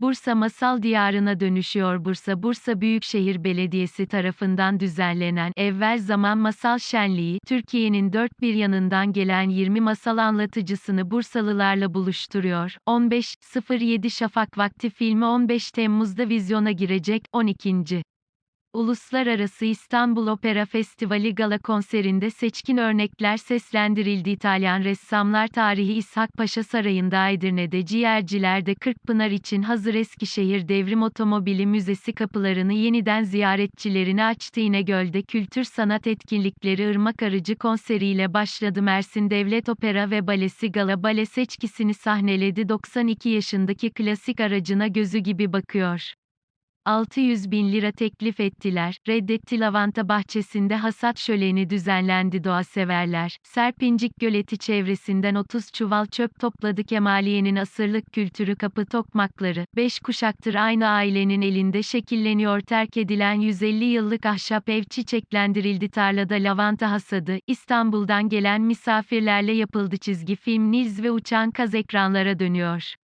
Bursa masal diyarına dönüşüyor Bursa Bursa Büyükşehir Belediyesi tarafından düzenlenen Evvel Zaman Masal Şenliği, Türkiye'nin dört bir yanından gelen 20 masal anlatıcısını Bursalılarla buluşturuyor. 15.07 Şafak Vakti filmi 15 Temmuz'da vizyona girecek, 12. Uluslararası İstanbul Opera Festivali Gala konserinde seçkin örnekler seslendirildi. İtalyan ressamlar tarihi İshak Paşa Sarayı'nda Edirne'de Ciğerciler'de Kırkpınar için hazır Eskişehir Devrim Otomobili Müzesi kapılarını yeniden ziyaretçilerine açtı. İnegöl'de kültür sanat etkinlikleri Irmak Arıcı konseriyle başladı. Mersin Devlet Opera ve Balesi Gala Bale seçkisini sahneledi. 92 yaşındaki klasik aracına gözü gibi bakıyor. 600 bin lira teklif ettiler, reddetti lavanta bahçesinde hasat şöleni düzenlendi doğa severler. Serpincik Göleti çevresinden 30 çuval çöp topladı. Kemaliye'nin asırlık kültürü kapı tokmakları, 5 kuşaktır. Aynı ailenin elinde şekilleniyor. Terk edilen 150 yıllık ahşap ev çiçeklendirildi. Tarlada lavanta hasadı, İstanbul'dan gelen misafirlerle yapıldı çizgi film. Nils ve Uçan Kaz ekranlara dönüyor.